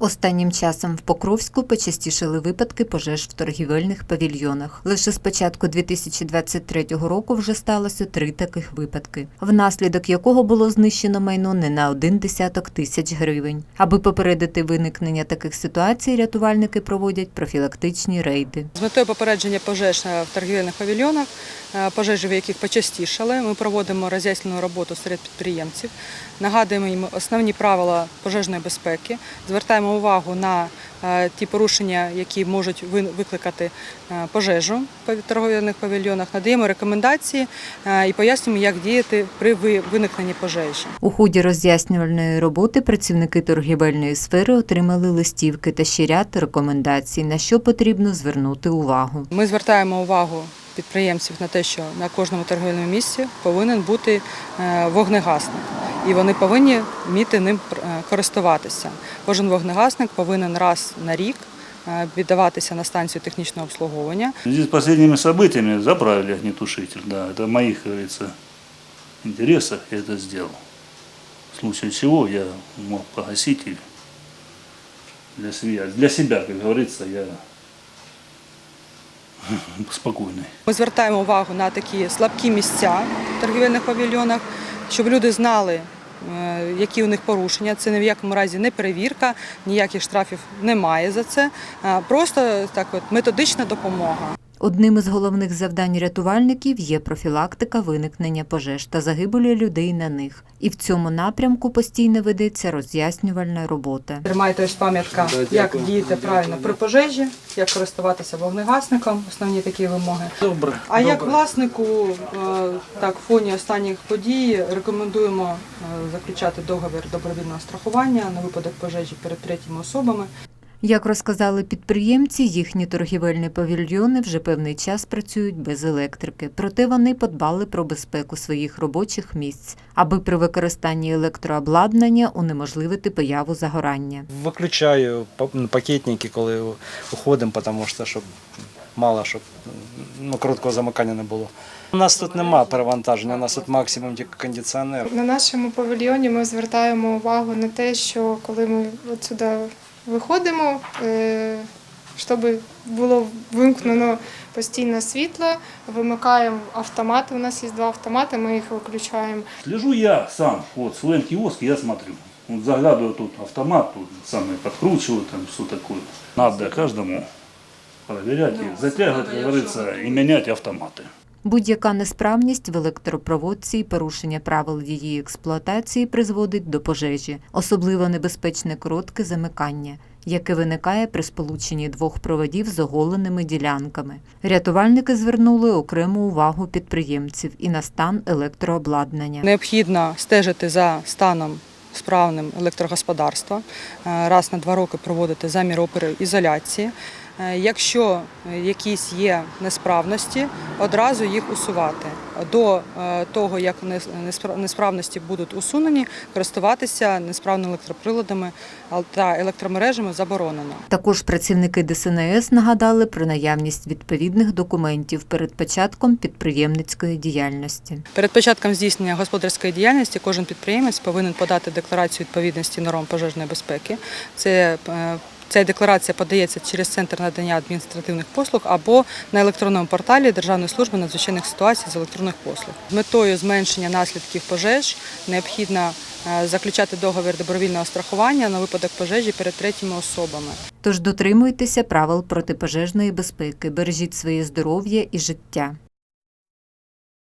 Останнім часом в Покровську почастішали випадки пожеж в торгівельних павільйонах. Лише з початку 2023 року вже сталося три таких випадки, внаслідок якого було знищено майно не на один десяток тисяч гривень. Аби попередити виникнення таких ситуацій, рятувальники проводять профілактичні рейди. З метою попередження пожеж в торгівельних павільйонах, е, пожежі, в яких почастішали, ми проводимо роз'яснену роботу серед підприємців, нагадуємо їм основні правила пожежної безпеки, звертаємо увагу на е, ті порушення, які можуть викликати е, пожежу в торгівельних павільйонах, надаємо рекомендації е, і пояснюємо, як діяти при виникненні пожежі. У ході роз'яснювальної роботи працівники торгівельної сфери отримали листівки та ще ряд рекомендацій, на що потрібно звернути увагу. Ми звертаємо увагу підприємців на те, що на кожному торговельному місці повинен бути вогнегасник, і вони повинні вміти ним е, користуватися. Кожен вогнегасник повинен раз на рік е, віддаватися на станцію технічного обслуговування. В связи с последними событиями заправили огнетушитель, да, это в моих, как говорится, интересах я это сделал. В случае чего я мог погасить и для себя, для себя, как говорится, я спокойный. Ми звертаємо увагу на такі слабкі місця в торгівельних павільйонах, щоб люди знали, е, які у них порушення. Це ні в якому разі не перевірка, ніяких штрафів немає за це. а Просто так от методична допомога. Одним із головних завдань рятувальників є профілактика виникнення пожеж та загибелі людей на них. І в цьому напрямку постійно ведеться роз'яснювальна робота. Тримайте ось пам'ятка, як діяти правильно при пожежі, як користуватися вогнегасником, основні такі вимоги. Добре. А як власнику, е, так, в фоні останніх подій рекомендуємо е, заключати договір добровільного страхування на випадок пожежі перед третіми особами. Як розказали підприємці, їхні торгівельні павільйони вже певний час працюють без електрики, проте вони подбали про безпеку своїх робочих місць, аби при використанні електрообладнання унеможливити появу загорання. Виключаю пакетники, коли уходимо, тому що щоб мало щоб ну, короткого замикання не було. У нас тут нема перевантаження, у нас тут максимум тільки кондиціонер. На нашому павільйоні ми звертаємо увагу на те, що коли ми от сюди виходимо, е, щоб було вимкнено постійне світло, вимикаємо автомати. У нас є два автомати, ми їх виключаємо. Слежу я сам, вот, в своем я смотрю. Вот заглядываю тут автомат, тут самое подкручиваю, там все такое. Надо каждому проверять и затягивать, как говорится, и менять автоматы. Будь-яка несправність в електропроводці і порушення правил її експлуатації призводить до пожежі, особливо небезпечне коротке замикання, яке виникає при сполученні двох проводів з оголеними ділянками. Рятувальники звернули окрему увагу підприємців і на стан електрообладнання. Необхідно стежити за станом справним електрогосподарства, е, раз на два роки проводити замір опери ізоляції. Е, Якщо якісь є несправності, одразу їх усувати. До е, того, як нес- несправності будуть усунені, користуватися несправними електроприладами та електромережами заборонено. Також працівники ДСНС нагадали про наявність відповідних документів перед початком підприємницької діяльності. Перед початком здійснення господарської діяльності кожен підприємець повинен подати декларацію відповідності норм пожежної безпеки. Це е, Ця декларація подається через центр надання адміністративних послуг або на електронному порталі Державної служби надзвичайних ситуацій з електронних послуг. З метою зменшення наслідків пожеж необхідно е, заключати договір добровільного страхування на випадок пожежі перед третіми особами. Тож дотримуйтеся правил протипожежної безпеки, бережіть своє здоров'я і життя.